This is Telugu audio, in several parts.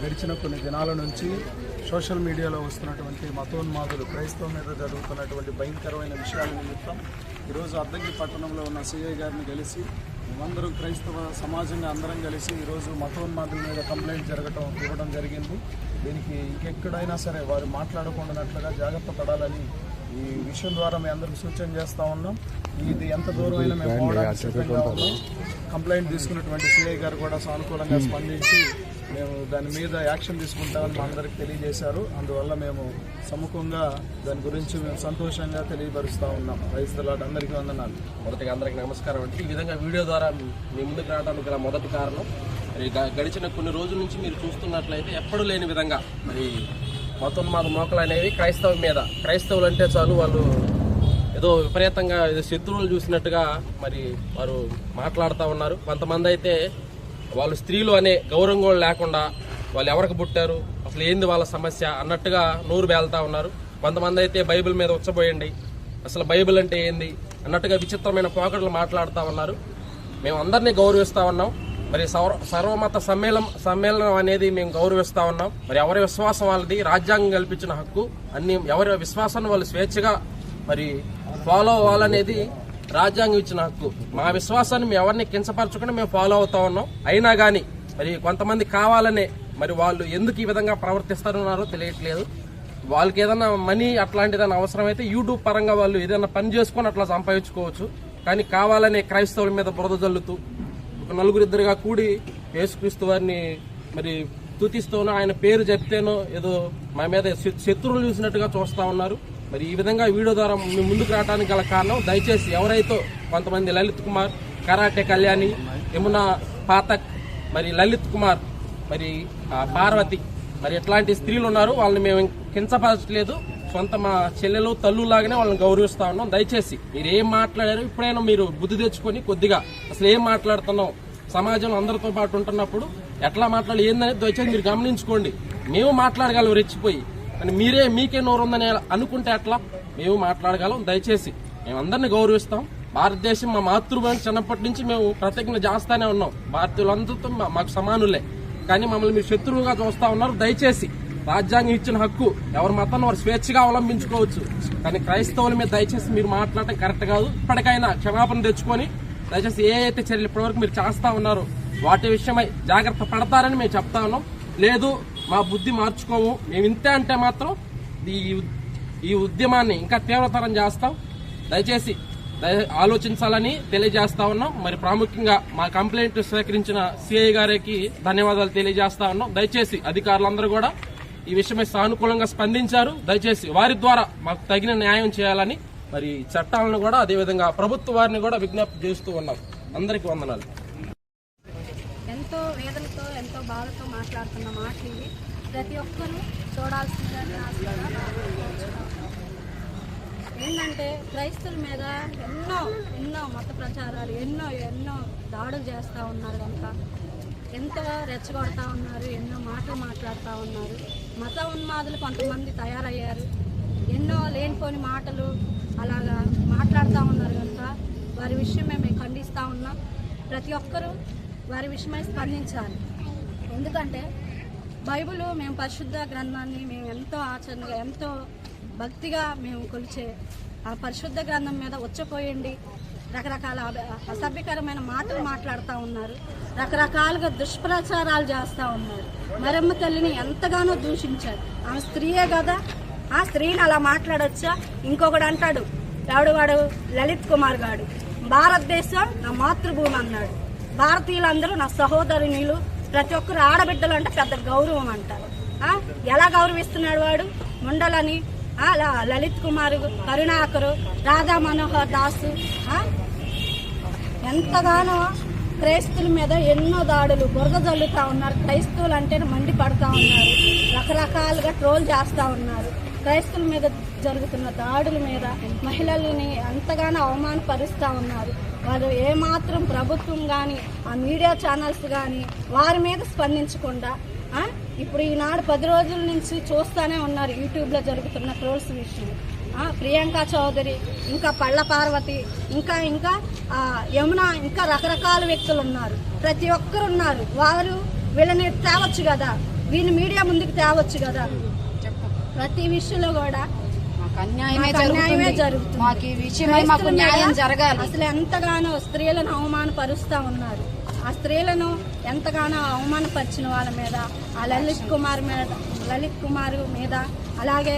గడిచిన కొన్ని దినాల నుంచి సోషల్ మీడియాలో వస్తున్నటువంటి మతోన్మాదులు క్రైస్తవం మీద జరుగుతున్నటువంటి భయంకరమైన విషయాల నిమిత్తం ఈరోజు అద్దంకి పట్టణంలో ఉన్న సిఐ గారిని కలిసి మేమందరం క్రైస్తవ సమాజంగా అందరం కలిసి ఈరోజు మతోన్మాదుల మీద కంప్లైంట్ జరగటం ఇవ్వడం జరిగింది. దీనికి ఇంకెక్కడైనా సరే వారు మాట్లాడకుండానట్లుగా జాగ్రత్త పడాలని ఈ విషయం ద్వారా మేము అందరికి సూచన చేస్తా ఉన్నాం. ఇది ఎంత దూరం అయినా మేము పోవడానికి సిద్ధంగా ఉన్నాం. కంప్లైంట్ తీసుకున్నటువంటి సిఐ గారు కూడా సానుకూలంగా స్పందించి మేము దాని మీద యాక్షన్ తీసుకుంటామని మా అందరికి తెలియజేశారు. అందువల్ల మేము సముఖంగా దాని గురించి మేము సంతోషంగా తెలియపరుస్తూ ఉన్నాం. రైతులాట్ అందరికీ వందనాలు. మొదటిగా అందరికీ నమస్కారం అండి. ఈ విధంగా వీడియో ద్వారా మీ ముందుకు రావడానికి గల మొదటి కారణం మరి గడిచిన కొన్ని రోజుల నుంచి మీరు చూస్తున్నట్లయితే ఎప్పుడు లేని విధంగా మరి మతోన్మాద మోకలు అనేవి క్రైస్తవ మీద. క్రైస్తవులు అంటే చాలు వాళ్ళు ఏదో విపరీతంగా ఏదో శత్రువులు చూసినట్టుగా మరి వారు మాట్లాడుతూ ఉన్నారు. కొంతమంది అయితే వాళ్ళు స్త్రీలు అనే గౌరవం కూడా లేకుండా వాళ్ళు ఎవరికి పుట్టారు అసలు ఏంది వాళ్ళ సమస్య అన్నట్టుగా నూరు బేలుతా ఉన్నారు. కొంతమంది అయితే బైబిల్ మీద ఉచ్చబోయండి అసలు బైబిల్ అంటే ఏంది అన్నట్టుగా విచిత్రమైన పోకడలు మాట్లాడుతూ ఉన్నారు. మేము అందరినీ గౌరవిస్తా ఉన్నాం. మరి సర్వమత సమ్మేళనం సమ్మేళనం అనేది మేము గౌరవిస్తా ఉన్నాం. మరి ఎవరి విశ్వాసం వాళ్ళది? రాజ్యాంగం కల్పించిన హక్కు అన్ని ఎవరి విశ్వాసాన్ని వాళ్ళు స్వేచ్ఛగా మరి ఫాలో అవ్వాలనేది రాజ్యాంగం ఇచ్చిన హక్కు. మా విశ్వాసాన్ని మేము ఎవరిని కించపరచకుండా మేము ఫాలో అవుతా ఉన్నాం. అయినా కానీ మరి కొంతమంది కావాలనే మరి వాళ్ళు ఎందుకు ఈ విధంగా ప్రవర్తిస్తారన్నారో తెలియట్లేదు. వాళ్ళకి ఏదైనా మనీ అట్లాంటిదైనా అవసరమైతే యూట్యూబ్ పరంగా వాళ్ళు ఏదైనా పని చేసుకొని అట్లా సంపాదించుకోవచ్చు. కానీ కావాలనే క్రైస్తవుల మీద బురద జల్లుతూ నలుగురిద్దరుగా కూడి యేసుక్రీస్తు వారిని మరి తుతిస్తూనో ఆయన పేరు చెప్తేనో ఏదో మా మీద శత్రువులు చూసినట్టుగా చూస్తా ఉన్నారు. మరి ఈ విధంగా వీడియో ద్వారా మీ ముందుకు రావడానికి గల కారణం దయచేసి ఎవరైతే కొంతమంది లలిత్ కుమార్ కరాటే కళ్యాణి యమున పాతక్ మరి లలిత్ కుమార్ మరి పార్వతి మరి ఎట్లాంటి స్త్రీలు ఉన్నారు. వాళ్ళని మేము కించపరచలేదు. సొంత మా చెల్లెలు తల్లు లాగానే వాళ్ళని గౌరవిస్తా ఉన్నాం. దయచేసి మీరు ఏం మాట్లాడారు ఇప్పుడైనా మీరు బుద్ధి తెచ్చుకొని కొద్దిగా అసలు ఏం మాట్లాడుతున్నాం? సమాజంలో అందరితో పాటు ఉంటున్నప్పుడు ఎట్లా మాట్లాడి ఏందనేది దయచేసి మీరు గమనించుకోండి. మేము మాట్లాడగలం రెచ్చిపోయి. కానీ మీరే మీకే నోరు ఉందని అనుకుంటే ఎట్లా? మేము మాట్లాడగలం. దయచేసి మేము అందరిని గౌరవిస్తాం. భారతదేశం మా మాతృభూమి చిన్నప్పటి నుంచి మేము ప్రతిజ్ఞ చేస్తానే ఉన్నాం. భారతీయులందరితో మా- మాకు సమానులే. కానీ మమ్మల్ని మీరు శత్రువుగా చూస్తా ఉన్నారు. దయచేసి రాజ్యాంగం ఇచ్చిన హక్కు ఎవరి మతాన్ని వారు స్వేచ్ఛగా అవలంబించుకోవచ్చు. కానీ క్రైస్తవుల మీద దయచేసి మీరు మాట్లాడటం కరెక్ట్ కాదు. ఇప్పటికైనా క్షమాపణ తెచ్చుకొని దయచేసి ఏ అయితే చర్యలు ఇప్పటివరకు మీరు చేస్తా ఉన్నారో వాటి విషయమై జాగ్రత్త పడతారని మేము చెప్తా ఉన్నాం. లేదు మా బుద్ధి మార్చుకోము. మేము ఇంతే అంటే మాత్రం ఈ ఈ ఉద్యమాన్ని ఇంకా తీవ్రతరం చేస్తాం. దయచేసి దయ- ఆలోచించాలని తెలియజేస్తా ఉన్నాం. మరి ప్రాముఖ్యంగా మా కంప్లైంట్ స్వీకరించిన సిఐ గారికి ధన్యవాదాలు తెలియజేస్తా ఉన్నాం. దయచేసి అధికారులందరూ కూడా ఈ విషయమై సానుకూలంగా స్పందించారు. దయచేసి వారి ద్వారా మాకు తగిన న్యాయం చేయాలని మరి చట్టాలను కూడా అదేవిధంగా ప్రభుత్వ వారిని కూడా విజ్ఞప్తి చేస్తూ ఉన్నాం. అందరికీ వందనాలు. ఎంతో వేదనతో ఎంతో బాధతో మాట్లాడుతున్న మాటలు ఇవి ప్రతి ఒక్కరూ చూడాల్సిందని ఏంటంటే క్రైస్తవుల మీద ఎన్నో ఎన్నో మత ప్రచారాలు ఎన్నో ఎన్నో దాడులు చేస్తూ ఉన్నారు కనుక ఎంతో రెచ్చగొడతా ఉన్నారు ఎన్నో మాటలు మాట్లాడుతూ ఉన్నారు. మత ఉన్మాదులు కొంతమంది తయారయ్యారు. ఎన్నో లేనిపోని మాటలు అలాగా మాట్లాడుతూ ఉన్నారు కనుక వారి విషయం మేము ఖండిస్తూ ఉన్నాం. ప్రతి ఒక్కరూ వారి విషయమై స్పందించాలి. ఎందుకంటే బైబిల్ మేము పరిశుద్ధ గ్రంథాన్ని మేము ఎంతో ఆచరణగా ఎంతో భక్తిగా మేము కొలిచే ఆ పరిశుద్ధ గ్రంథం మీద వచ్చపోయండి రకరకాల అసభ్యకరమైన మాటలు మాట్లాడుతూ ఉన్నారు. రకరకాలుగా దుష్ప్రచారాలు చేస్తూ ఉన్నారు. మరమ్మ తల్లిని ఎంతగానో దూషించారు. ఆమె స్త్రీయే కదా. ఆ స్త్రీని అలా మాట్లాడొచ్చా? ఇంకొకడు అంటాడు ఎవడు వాడు? లలిత్ కుమార్ గాడు. భారతదేశం నా మాతృభూమి అన్నాడు. భారతీయులందరూ నా సహోదరునిలు ప్రతి ఒక్కరు ఆడబిడ్డలు అంటే పెద్ద గౌరవం అంటారు ఎలా గౌరవిస్తున్నాడు వాడు? ముండలని. లలిత్ కుమార్ కరుణాకరు రాధా మనోహర్ దాసు. ఎంతగానో క్రైస్తువుల మీద ఎన్నో దాడులు బురద జల్లుతూ ఉన్నారు. క్రైస్తవులు అంటేనే మండి పడతా ఉన్నారు. రకరకాలుగా ట్రోల్ చేస్తూ ఉన్నారు. క్రైస్తుల మీద జరుగుతున్న దాడుల మీద మహిళల్ని ఎంతగానో అవమానపరుస్తూ ఉన్నారు. వారు ఏమాత్రం ప్రభుత్వం కానీ ఆ మీడియా ఛానల్స్ కానీ వారి మీద స్పందించకుండా ఇప్పుడు ఈనాడు పది రోజుల నుంచి చూస్తూనే ఉన్నారు యూట్యూబ్లో జరుగుతున్న ట్రోల్స్ విషయం. ప్రియాంక చౌదరి ఇంకా పళ్ళ పార్వతి ఇంకా ఇంకా యమున ఇంకా రకరకాల వ్యక్తులు ఉన్నారు. ప్రతి ఒక్కరు ఉన్నారు. వారు వీళ్ళని తేవచ్చు కదా? వీళ్ళని మీడియా ముందుకు తేవచ్చు కదా? ప్రతి విషయంలో కూడా అసలు ఎంతగానో స్త్రీలను అవమానపరుస్తూ ఉన్నారు. ఆ స్త్రీలను ఎంతగానో అవమానపరిచిన వాళ్ళ మీద ఆ లలిత్ కుమార్ మీద లలిత్ కుమార్ మీద అలాగే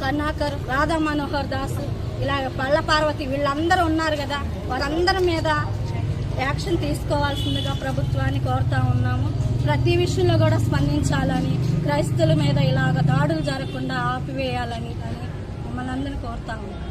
కర్ణాకర్ రాధా మనోహర్ దాస్ ఇలాగ పళ్ళ పార్వతి వీళ్ళందరూ ఉన్నారు కదా వారందరి మీద యాక్షన్ తీసుకోవాల్సిందిగా ప్రభుత్వాన్ని కోరుతా ఉన్నాము. ప్రతి విషయంలో కూడా స్పందించాలని క్రైస్తవుల మీద ఇలాగ దాడులు జరగకుండా ఆపివేయాలని అని మమ్మల్ని అందరినీ కోరుతా ఉన్నాము.